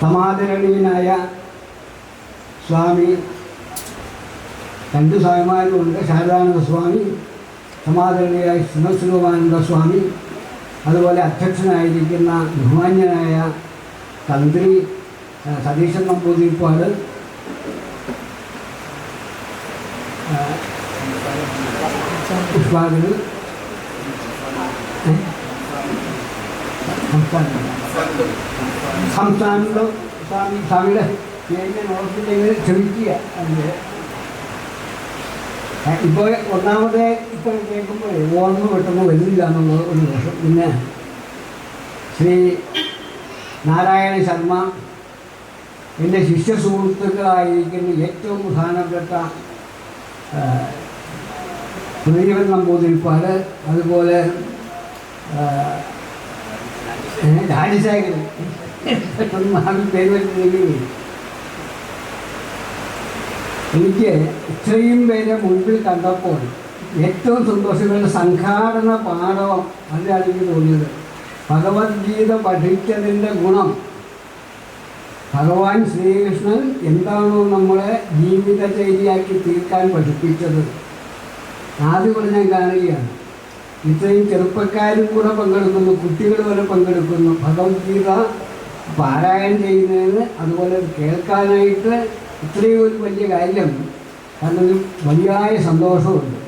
സമാദരണീയനായ സ്വാമി. രണ്ട് സ്വാമിമാരുണ്ട് ശാരദാനന്ദ സ്വാമി സമാദരണീയായ ശ്രീമസ്വരൂപാനന്ദ സ്വാമി അതുപോലെ അധ്യക്ഷനായിരിക്കുന്ന ബഹുമാന്യനായ തന്ത്രി സതീശൻ നമ്പൂതിരിപ്പാട്? സംസ്ഥാനം സംസ്ഥാനത്ത് സ്വാമി സ്വാമിയുടെ പേരിനെ നോക്കിയിട്ടെങ്കിൽ ക്ഷമിക്കുക. അതിന്റെ ഇപ്പോൾ ഒന്നാമത് ഇപ്പോൾ കേൾക്കുമ്പോൾ ഓർമ്മ പെട്ടെന്ന് വരുന്നില്ല എന്നുള്ള ഒരു ദോഷം പിന്നെ ശ്രീ നാരായണ ശർമ്മ എന്റെ ശിഷ്യ സുഹൃത്തുക്കളായിരിക്കുന്ന ഏറ്റവും പ്രധാനപ്പെട്ട സുധീവൻ നമ്പൂതിരിപ്പാട് അതുപോലെ എനിക്ക് ഇത്രയും പേരെ മുൻപിൽ കണ്ടപ്പോൾ ഏറ്റവും സന്തോഷമുള്ള സംഘാടന പാഠം അതിലാണ് എനിക്ക് തോന്നിയത്. ഭഗവത്ഗീത പഠിച്ചതിന്റെ ഗുണം. ഭഗവാൻ ശ്രീകൃഷ്ണൻ എന്താണോ നമ്മളെ ജീവിതചര്യയാക്കി തീർക്കാൻ പഠിപ്പിച്ചത്. ആദ്യം ഞാൻ കാണുകയാണ്. ഇത്രയും ചെറുപ്പക്കാരും കൂടെ പങ്കെടുക്കുന്നു കുട്ടികൾ വരെ പങ്കെടുക്കുന്നു. ഭഗവത്ഗീത പാരായണം ചെയ്യുന്നതിന് അതുപോലെ കേൾക്കാനായിട്ട് ഇത്രയും ഒരു വലിയ കാര്യം കാരണം വലിയ സന്തോഷമുണ്ട്.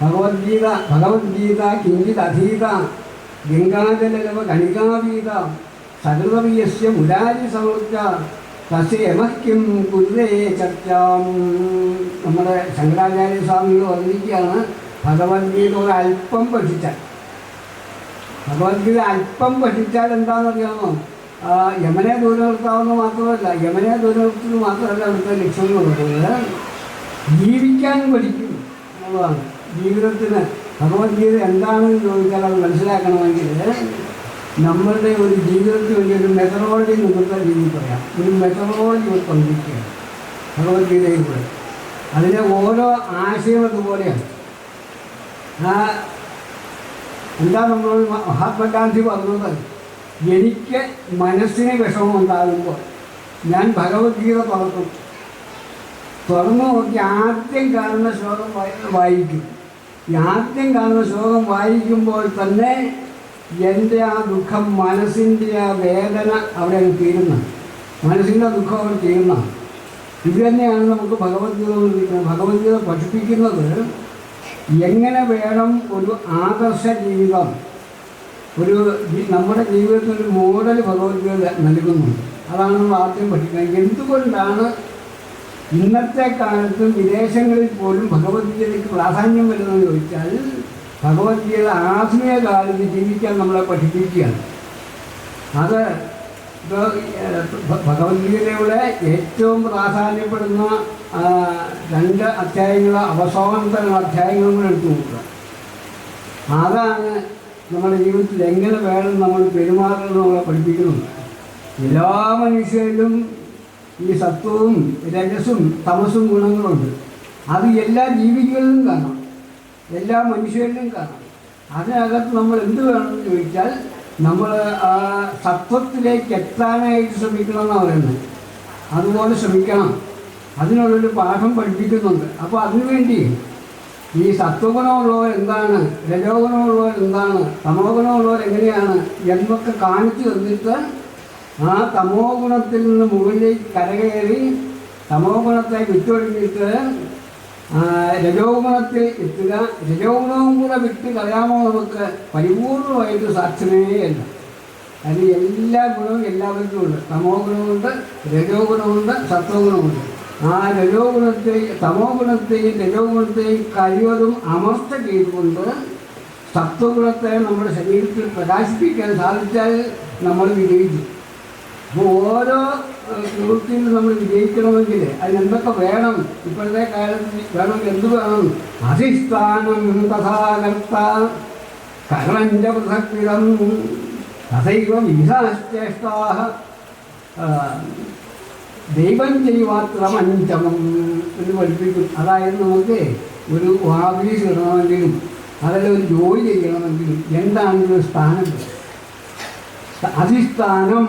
ഭഗവത്ഗീത ഭഗവത്ഗീത കിഞ്ചിത് അധീത ഗംഗാജലവ കണികാവീത സകൃതവീയസ്യ മുരാരി സമൃദ്ധ തസ്യ യമഹ്യം കുരുതേ ചർച്ചാം. നമ്മുടെ ശങ്കരാചാര്യ സ്വാമികൾ പറഞ്ഞിരിക്കുകയാണ് ഭഗവത്ഗീത ഒരു അല്പം പഠിച്ചാൽ. ഭഗവത്ഗീത അല്പം പഠിച്ചാൽ എന്താണെന്നറിയാമോ? യമനെ ദൂരം മാത്രമല്ല യമനെ ദൂരം മാത്രമല്ല അവിടുത്തെ ലക്ഷ്യം പറയുന്നത് ജീവിക്കാൻ പഠിക്കും എന്നുള്ളതാണ് ജീവിതത്തിന്. ഭഗവത്ഗീത എന്താണെന്ന് ചോദിച്ചാൽ അത് മനസ്സിലാക്കണമെങ്കിൽ നമ്മളുടെ ഒരു ജീവിതത്തിന് വേണ്ടി ഒരു മെത്തഡോളജി നിങ്ങളുടെ രീതിയിൽ പറയാം. ഒരു മെത്തഡോളജി പങ്കിക്കുകയാണ് ഭഗവത്ഗീതയിൽ കൂടെ. അതിലെ ഓരോ ആശയം അതുപോലെയാണ്. എന്താ നമ്മൾ മഹാത്മാഗാന്ധി പറഞ്ഞത് എനിക്ക് മനസ്സിന് വിഷമം ഉണ്ടാകുമ്പോൾ ഞാൻ ഭഗവത്ഗീത തുറക്കും. തുറന്നു നോക്കി ആദ്യം കാണുന്ന ശ്ലോകം വായിക്കും. ആദ്യം കാണുന്ന ശ്ലോകം വായിക്കുമ്പോൾ തന്നെ എന്റെ ആ ദുഃഖം മനസ്സിന്റെ ആ വേദന അവിടെ അങ്ങ് തീരുന്ന. മനസ്സിന്റെ ദുഃഖം അവിടെ തീരുന്ന. ഇത് തന്നെയാണ് നമുക്ക് ഭഗവത്ഗീത ഭഗവത്ഗീത പഠിപ്പിക്കുന്നത്. എങ്ങനെ വേണം ഒരു ആദർശ ജീവിതം ഒരു നമ്മുടെ ജീവിതത്തിൽ ഒരു മോഡൽ ഭഗവത്ഗീത നൽകുന്നുണ്ട്. അതാണ് നമ്മൾ ആദ്യം പഠിക്കുന്നത്. എന്തുകൊണ്ടാണ് ഇന്നത്തെ കാലത്ത് വിദേശങ്ങളിൽ പോലും ഭഗവത്ഗീതയ്ക്ക് പ്രാധാന്യം വരുന്നതെന്ന് ചോദിച്ചാൽ ഭഗവത്ഗീത ആധുനിക കാലത്ത് ജീവിക്കാൻ നമ്മളെ പഠിപ്പിക്കുകയാണ്. അത് ഭഗവത്ഗീതയുടെ ഏറ്റവും പ്രാധാന്യപ്പെടുന്ന രണ്ട് അധ്യായങ്ങൾ അവസാനത്തെ അധ്യായങ്ങളും കൂടെ എടുത്തു നോക്കുക. അതാണ് നമ്മുടെ ജീവിതത്തിൽ എങ്ങനെ വേണം നമ്മൾ പെരുമാറുന്നത് നമ്മളെ പഠിപ്പിക്കുന്നുണ്ട് എല്ലാ മനുഷ്യരിലും ഈ സത്വവും രജസും തമസും ഗുണങ്ങളുണ്ട്. അത് എല്ലാ ജീവികളിലും കാണാം. എല്ലാ മനുഷ്യരിലും കാണാം. അതിനകത്ത് നമ്മൾ എന്ത് വേണമെന്ന് ചോദിച്ചാൽ നമ്മൾ ആ തത്വത്തിലേക്ക് എത്താനായിട്ട് ശ്രമിക്കണം എന്നാണ് പറയുന്നത്. അതുപോലെ ശ്രമിക്കണം. അതിനുള്ളൊരു പാഠം പഠിപ്പിക്കുന്നുണ്ട്. അപ്പോൾ അതിനുവേണ്ടി ഈ സത്വഗുണമുള്ളവർ എന്താണ് രജോഗുണമുള്ളവർ എന്താണ് തമോ ഗുണമുള്ളവർ എങ്ങനെയാണ് എന്നൊക്കെ കാണിച്ചു തന്നിട്ട് ആ തമോ ഗുണത്തിൽ നിന്ന് മുകളിലേക്ക് കരകയറി തമോ ഗുണത്തെ വിട്ടൊഴിഞ്ഞിട്ട് ആ, രജോ ഗുണത്തിൽ എത്തുക രജോഗുണവും കൂടെ വിട്ട് കളയാമോ നമുക്ക്? പരിപൂർണമായിട്ട് സാധ്യമേയല്ല അത് എല്ലാ ഗുണവും എല്ലാവർക്കും ഉണ്ട്. തമോ ഗുണമുണ്ട് രജോ ഗുണമുണ്ട് സത്വ ഗുണമുണ്ട്. ആ രജോ ഗുണത്തെയും തമോ ഗുണത്തെയും രജോ ഗുണത്തെയും കഴിവതും അമർച്ച ചെയ്തുകൊണ്ട് സത്വഗുണത്തെ നമ്മുടെ ശരീരത്തിൽ പ്രകാശിപ്പിക്കാൻ സാധിച്ചാൽ നമ്മൾ വിജയിച്ചു അപ്പോൾ ഓരോ പ്രവൃത്തിയിലും നമ്മൾ വിജയിക്കണമെങ്കിൽ അതിനെന്തൊക്കെ വേണം? ഇപ്പോഴത്തെ കാലത്ത് വേണമെങ്കിൽ എന്ത് വേണം? അധിഷ്ഠാനം തഥാകർത്ത കരഞ്ച പൃഥക്വിധം തഥൈവ വിവിധാശ്ചേഷ്ടാ ദൈവം ചെയ്യുമാത്രം അഞ്ചമം എന്ന് പഠിപ്പിക്കും. അതായത് നമുക്ക് ഒരു ഓഫീസ് ഇടണമെങ്കിലും അതല്ല ഒരു ജോലി ചെയ്യണമെങ്കിലും എന്താണ് ഒരു സ്ഥാനം? അധിഷ്ഠാനം.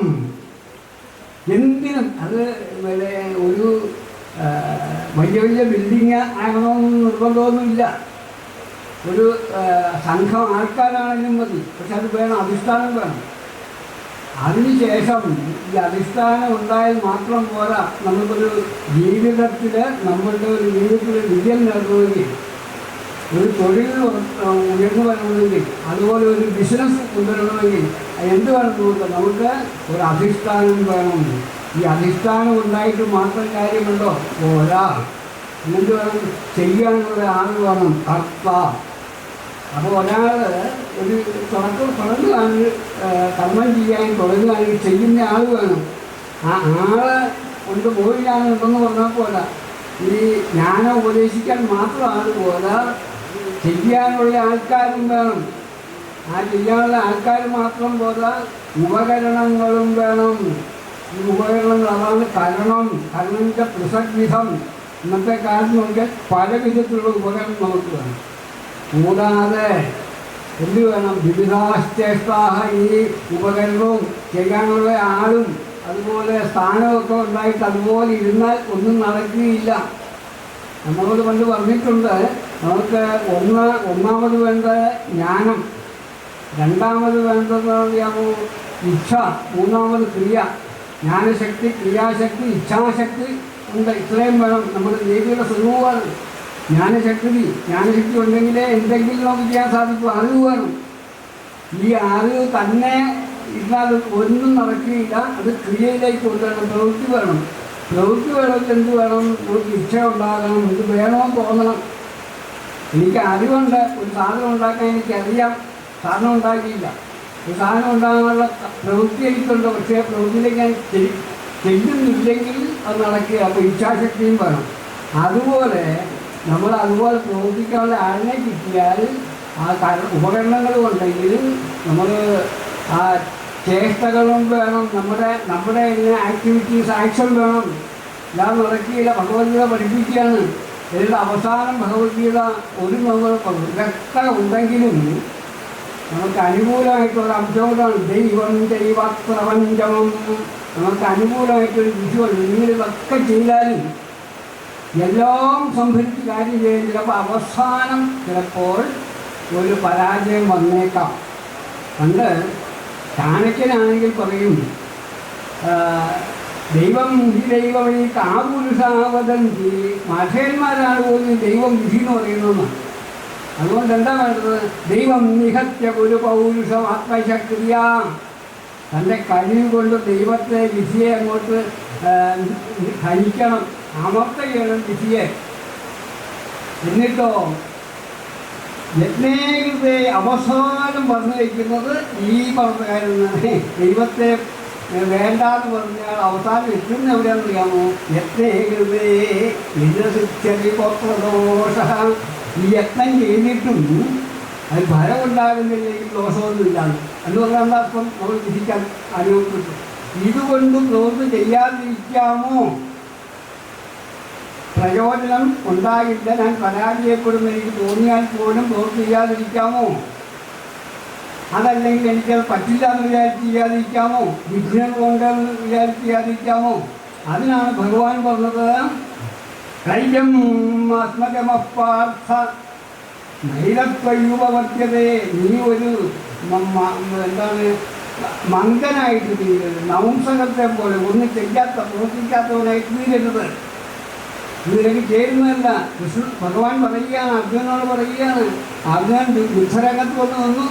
എന്തെങ്കിലും അത് പിന്നെ ഒരു വലിയ വലിയ ബിൽഡിങ് ആകണമെന്ന് നിർബന്ധമൊന്നുമില്ല. ഒരു സംഘം ആൾക്കാരാണെങ്കിലും മതി. പക്ഷെ അത് വേണം അധിഷ്ഠാനം വേണം. അതിനുശേഷം ഈ അധിഷ്ഠാനം ഉണ്ടായാൽ മാത്രം പോരാ. നമുക്കൊരു ജീവിതത്തിൽ നമ്മളുടെ ഒരു ജീവിതത്തിൽ വിജയം നേടണമെങ്കിൽ ഒരു തൊഴിൽ ഉയർന്നു വരണമെങ്കിൽ അതുപോലെ ഒരു ബിസിനസ് കൊണ്ടുവരണമെങ്കിൽ എന്ത് വേണം നമുക്ക് നമുക്ക് ഒരു അധിഷ്ഠാനം വേണം. ഈ അധിഷ്ഠാനം ഉണ്ടായിട്ട് മാത്രം കാര്യമുണ്ടോ? പോരാ. എന്ത് വേണം ചെയ്യാനുള്ള ആൾ വേണം. കർത്ത അപ്പോൾ ഒരാൾ ഒരു തുടക്കം തുടങ്ങുകയാണെങ്കിൽ കർമ്മം ചെയ്യാൻ തുടങ്ങുകയാണെങ്കിൽ ചെയ്യുന്ന ആൾ വേണം. ആ ആൾ കൊണ്ട് പോയില്ലാന്നുണ്ടെന്ന് പറഞ്ഞാൽ പോരാ. ഈ ജ്ഞാനം ഉപദേശിക്കാൻ മാത്രം ആൾ പോരാ. ചെയ്യാനുള്ള ആൾക്കാരും വേണം. ആ ജില്ലകളിലെ ആൾക്കാർ മാത്രം പോരാ ഉപകരണങ്ങളും വേണം. ഈ ഉപകരണങ്ങൾ അതാണ് കരണം കരണന്റെ പൃഥക്വിധം ഇന്നത്തെ കാലത്ത് നോക്കിയാൽ പല വിധത്തിലുള്ള ഉപകരണം നമുക്ക് വേണം. കൂടാതെ എന്ത് വേണം? വിവിധാശ്ചേഷ്ടാഹ ഈ ഉപകരണവും ചെയ്യാനുള്ള ആളും അതുപോലെ സ്ഥാനമൊക്കെ ഉണ്ടായിട്ട് അതുപോലെ ഇരുന്നാൽ ഒന്നും നടക്കുകയില്ല. നമ്മളോട് പണ്ട് പറഞ്ഞിട്ടുണ്ട് നമുക്ക് ഒന്ന് ഒന്നാമത് വേണ്ട ജ്ഞാനം. രണ്ടാമത് വേണ്ടത് ഇച്ഛ. മൂന്നാമത് ക്രിയ. ജ്ഞാനശക്തി ക്രിയാശക്തി ഇച്ഛാശക്തി ഉണ്ട്. ഇത്രയും വേണം. നമ്മുടെ ദേവിയുടെ സ്വരൂപമാണ് ജ്ഞാനശക്തി ജ്ഞാനശക്തി ഉണ്ടെങ്കിലേ എന്തെങ്കിലും നമുക്ക് ചെയ്യാൻ സാധിക്കും. അറിവ് വേണം. ഈ അറിവ് തന്നെ ഇല്ലാതെ ഒന്നും നടക്കുകയില്ല. അത് ക്രിയയിലേക്ക് കൊണ്ടുവരണം. പ്രവൃത്തി വേണം. പ്രവൃത്തി വേണമെങ്കിൽ എന്ത് വേണം? നമുക്ക് ഇച്ഛ ഉണ്ടാകണം. ഇത് വേണമെന്ന് തോന്നണം. എനിക്ക് അറിവുണ്ട്. ഒരു സാധനം ഉണ്ടാക്കാൻ എനിക്കറിയാം. സാധനം ഉണ്ടാക്കിയില്ല. ഒരു സാധനം ഉണ്ടാകാനുള്ള പ്രവൃത്തി എനിക്കുണ്ട്. പക്ഷേ പ്രവൃത്തിയിലേക്ക് ഞാൻ ചെല്ലുന്നില്ലെങ്കിൽ അത് നടക്കുക അപ്പോൾ ഇച്ഛാശക്തിയും വേണം. അതുപോലെ നമ്മൾ അതുപോലെ പ്രവർത്തിക്കാനുള്ള ആളിനെ കിട്ടിയാൽ ആ കര- ഉപകരണങ്ങളും ഉണ്ടെങ്കിൽ നമ്മൾ ആ ചേഷ്ടകളും വേണം. നമ്മുടെ നമ്മുടെ ആക്ടിവിറ്റീസ് ആക്ഷൻ വേണം. ഞാൻ നടക്കുകയില്ല ഭഗവത്ഗീത പഠിപ്പിക്കുകയാണ്. ഇതിന്റെ അവസാനം ഭഗവത്ഗീത ഒരു നമ്മൾ ഇതൊക്കെ ഉണ്ടെങ്കിലും നമുക്ക് അനുകൂലമായിട്ടുള്ള അംശങ്ങളാണ് ദൈവം ദൈവപ്രപഞ്ചമം നമുക്ക് അനുകൂലമായിട്ടൊരു വിധിയുണ്ട് നിങ്ങളിതൊക്കെ ചെയ്താലും എല്ലാം സംഭരിച്ച് കാര്യം ചെയ്യും ചിലപ്പോൾ അവസാനം ചിലപ്പോൾ ഒരു പരാജയം വന്നേക്കാം. പണ്ട് ചാണക്യനാണെങ്കിൽ പറയും ദൈവം വിധി ദൈവം ഈ കാപുരുഷാവതന്തി മഠേന്മാരാണ് പോലും ദൈവം വിധി എന്ന് പറയുന്നതെന്ന് അതുകൊണ്ട് എന്താ വേണ്ടത്? ദൈവം നിഹത്യ ഒരു പൗരുഷം ആത്മശക്തിയ. തന്റെ കഴിവ് കൊണ്ട് ദൈവത്തെ വിധിയെ അങ്ങോട്ട് ഹനിക്കണം അമർത്തുകയാണ് വിധിയെ. എന്നിട്ടോ? യജ്ഞേകൃതെ അവസാനം പറഞ്ഞു വയ്ക്കുന്നത് ഈ പറഞ്ഞ ദൈവത്തെ വേണ്ടാന്ന് പറഞ്ഞാൽ അവസാനം എത്തുന്ന എവിടെയാണെന്ന് അറിയാമോ? യജ്ഞേകൃതേ നിരസിച്ചതി പുത്രദോഷ. ഈ യത്നം ചെയ്തിട്ടും അതിന് ഫലം ഉണ്ടാകുന്നില്ലെങ്കിൽ ദോഷമൊന്നുമില്ലാതെ. എന്ന് പറഞ്ഞാൽ അർത്ഥം നമ്മൾ വിധിക്കാൻ അനുഭവപ്പെട്ടു ഇതുകൊണ്ടും പ്രവൃത്തി ചെയ്യാതിരിക്കാമോ? പ്രയോജനം ഉണ്ടാകില്ല ഞാൻ പരാജയപ്പെടുന്ന എനിക്ക് തോന്നിയാൽ പോലും നോക്ക് ചെയ്യാതിരിക്കാമോ? അതല്ലെങ്കിൽ എനിക്കത് പറ്റില്ല എന്ന് വിചാരിച്ച് ചെയ്യാതിരിക്കാമോ? കൊണ്ടെന്ന് വിചാരിച്ച് ചെയ്യാതിരിക്കാമോ? അതിനാണ് ഭഗവാൻ പറഞ്ഞത്. കൈജം ആത്മകമപ്പാർത്ഥ നൈരത്വയുപവർത്യതേ നീ ഒരു എന്താണ് മങ്കനായിട്ട് തീരരുത്. നൗംസകത്തെ പോലെ ഒന്നും ചെയ്യാത്ത പ്രവർത്തിക്കാത്തവനായിട്ട് തീരരുത്. ഇതിലേക്ക് ചേരുന്നതല്ല. കൃഷ്ണ ഭഗവാൻ പറയുകയാണ് അർജുനോട് പറയുകയാണ്. അർജുനൻ യുദ്ധരംഗത്ത് വന്ന് നിന്നു.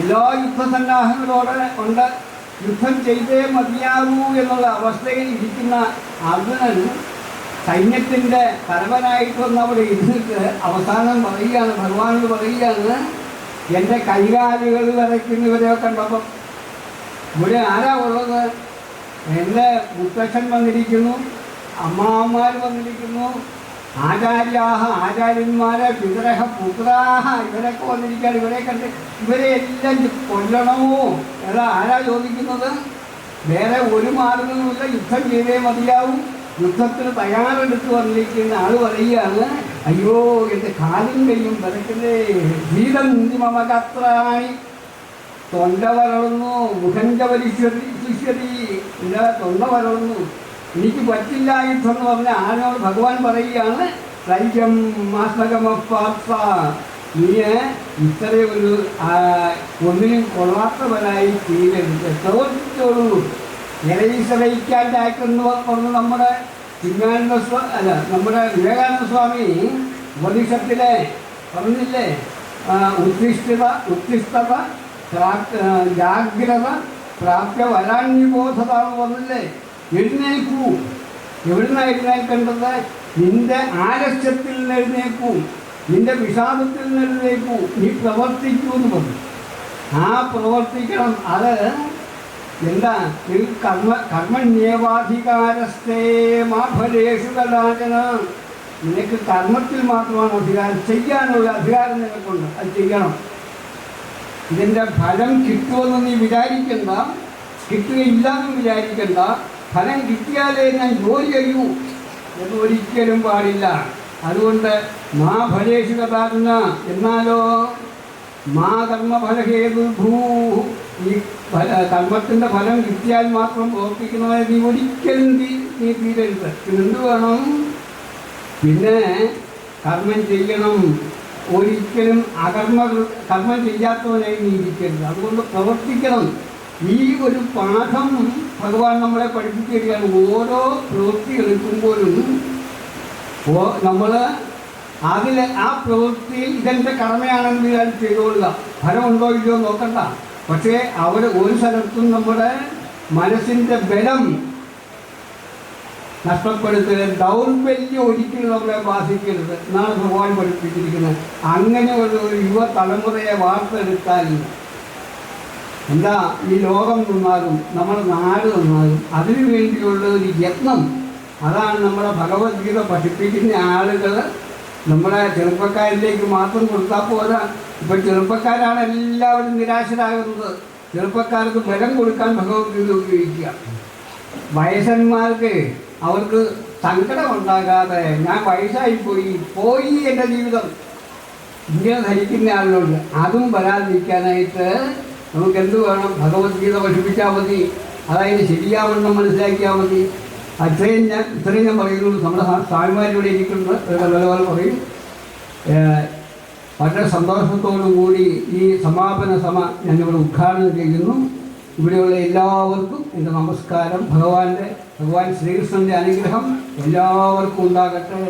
എല്ലാ യുദ്ധസന്നാഹങ്ങളോടെ ഉണ്ട് യുദ്ധം ചെയ്തേ മതിയാകൂ എന്നുള്ള അവസ്ഥയിൽ ഇരിക്കുന്ന അർജുനൻ സൈന്യത്തിന്റെ തലവനായിട്ട് വന്നവർ ഇരുന്നിട്ട് അവസാനം പറയുകയാണ് ഭഗവാനോട് പറയുകയാണ് എന്റെ കൈകാലുകൾ വരയ്ക്കുന്നവരെ കണ്ടപ്പം ഇവിടെ ആരാ ഉള്ളത്? എന്റെ മുത്തച്ഛൻ വന്നിരിക്കുന്നു അമ്മാവന്മാർ വന്നിരിക്കുന്നു ആചാര്യാഹ ആചാര്യന്മാരെ പിതരഹ പുത്രാഹ ഇവരൊക്കെ വന്നിരിക്കുകയാണ്. ഇവരെ കണ്ട് ഇവരെ എല്ലാം കൊല്ലണമോ? ഏതാ ആരാ ചോദിക്കുന്നത്? വേറെ ഒരു മാർഗവുമില്ല. യുദ്ധം ചെയ്തേ മതിയാവും. യുദ്ധത്തിന് തയ്യാറെടുത്ത് വന്നിരിക്കുന്ന ആൾ പറയുകയാണ് അയ്യോ എന്റെ കാലും ജീവിതം ജീതം മമകത്രാണി തൊണ്ട വരളുന്നു മുഖഞ്ച ശിഷ്യതി എന്റെ തൊണ്ട വരളുന്നു. എനിക്ക് പറ്റില്ല യുദ്ധം എന്ന് പറഞ്ഞ ആരോട് ഭഗവാൻ പറയുകയാണ് സൈക്യം മാസകമപ്പാത്ത നീ ഇത്രയും ഒരു ആ, ഒന്നിനും കൊള്ളാത്തവരായി തീരരുത്. പ്രവർത്തിച്ചോളൂ ഇരയിശ്വരയിക്കാണ്ടായിട്ടെന്ന് പറഞ്ഞ് നമ്മുടെ സ്വാ അല്ല നമ്മുടെ വിവേകാനന്ദ സ്വാമി ഉപനിഷത്തിലെ പറഞ്ഞില്ലേ? പ്രാ- ആ, ജാഗ്രത പ്രാപ്യ വരാണ്യബോധത എന്ന് പറഞ്ഞില്ലേ? എഴുന്നേൽക്കൂ. എവിടുന്ന എഴുന്നേൽക്കേണ്ടത്? നിന്റെ ആലസ്യത്തിൽ നിന്ന് എഴുന്നേക്കൂ നിന്റെ വിഷാദത്തിൽ നിന്ന് എഴുന്നേക്കൂ നീ പ്രവർത്തിക്കൂ എന്ന് പറഞ്ഞു. ആ പ്രവർത്തിക്കണം. അത് എന്താ ഇത് കർമ്മ കർമ്മണ്യേവാധികാരസ്ഥേ മാ നിനക്ക് കർമ്മത്തിൽ മാത്രമാണ് അധികാരം ചെയ്യാനുള്ള അധികാരം നിനക്കുണ്ട്. അത് ചെയ്യണം. ഇതിന്റെ ഫലം കിട്ടുമെന്ന് നീ വിചാരിക്കണ്ട. കിട്ടുകയില്ലെന്നും വിചാരിക്കണ്ട. ഫലം കിട്ടിയാലേ ഞാൻ ജോലി ചെയ്യൂ എന്ന് ഒരിക്കലും പാടില്ല. അതുകൊണ്ട് മാ ഫലേഷു കഥാകുന്ന എന്നാലോ? മാ കർമ്മഫലഹേതു ഭൂ ഈ ഫല കർമ്മത്തിന്റെ ഫലം കിട്ടിയാൽ മാത്രം പ്രവർത്തിക്കുന്നവരെ നീ ഒരിക്കലും നീ നീ തീരരുത്. പിന്നെന്ത് വേണം? പിന്നെ കർമ്മം ചെയ്യണം. ഒരിക്കലും അകർമ്മ കർമ്മം ചെയ്യാത്തവനായി നീ ഇരിക്കരുത്. അതുകൊണ്ട് പ്രവർത്തിക്കണം. ഈ ഒരു പാഠം ഭഗവാൻ നമ്മളെ പഠിപ്പിച്ചു തരികയാണ് ഓരോ പ്രവൃത്തി എടുക്കുമ്പോഴും നമ്മൾ അതിൽ ആ പ്രവൃത്തിയിൽ ഇതെന്റെ കടമയാണെന്ന് വിചാരിച്ച് ചെയ്തുകൊള്ളുക. ഉണ്ടോ ഇല്ലയോ നോക്കണ്ട. പക്ഷേ അവർ ഒരു സ്ഥലത്തും നമ്മുടെ മനസ്സിന്റെ ബലം നഷ്ടപ്പെടുത്തരുത്. ദൗർബല്യം ഒരിക്കലും നമ്മളെ ബാധിക്കരുത്. എന്നാണ് ഭഗവാൻ പഠിപ്പിച്ചിരിക്കുന്നത്. അങ്ങനെ ഒരു ഒരു യുവതലമുറയെ വാർത്തെടുത്താൽ എന്താ? ഈ ലോകം നന്നാകും. നമ്മുടെ നാട് നന്നാകും. അതിനു വേണ്ടിയുള്ള ഒരു യത്നം. അതാണ് നമ്മുടെ ഭഗവത്ഗീത പഠിപ്പിക്കുന്ന ആളുകൾ നമ്മുടെ ചെറുപ്പക്കാരിലേക്ക് മാത്രം കൊടുത്താൽ പോരാ. ഇപ്പൊ ചെറുപ്പക്കാരാണ് എല്ലാവരും നിരാശരാകുന്നത്. ചെറുപ്പക്കാർക്ക് ബലം കൊടുക്കാൻ ഭഗവത്ഗീത ഉപയോഗിക്കുക. വയസ്സന്മാർക്ക് അവർക്ക് സങ്കടം ഉണ്ടാകാതെ ഞാൻ വയസ്സായി പോയി പോയി എന്റെ ജീവിതം. ഇങ്ങനെ ധരിക്കുന്ന ആളുകളുണ്ട് അതും വരാതിരിക്കാനായിട്ട് നമുക്ക് എന്ത് വേണം ഭഗവത്ഗീത പഠിപ്പിച്ചാൽ മതി. അതായത് ശരിയാവണ്ണം മനസ്സിലാക്കിയാൽ മതി. അത്രയും ഞാൻ ഇത്രയും ഞാൻ പറയുന്നുള്ളൂ. നമ്മുടെ സ്വാമിമാരിവിടെ ഇരിക്കുന്നത് നല്ലപോലെ പറയും. വളരെ സന്തോഷത്തോടു കൂടി ഈ സമാപന സമ ഞാനിവിടെ ഉദ്ഘാടനം ചെയ്യുന്നു. ഇവിടെയുള്ള എല്ലാവർക്കും എന്റെ നമസ്കാരം. ഭഗവാന്റെ ഭഗവാൻ ശ്രീകൃഷ്ണന്റെ അനുഗ്രഹം എല്ലാവർക്കും ഉണ്ടാകട്ടെ.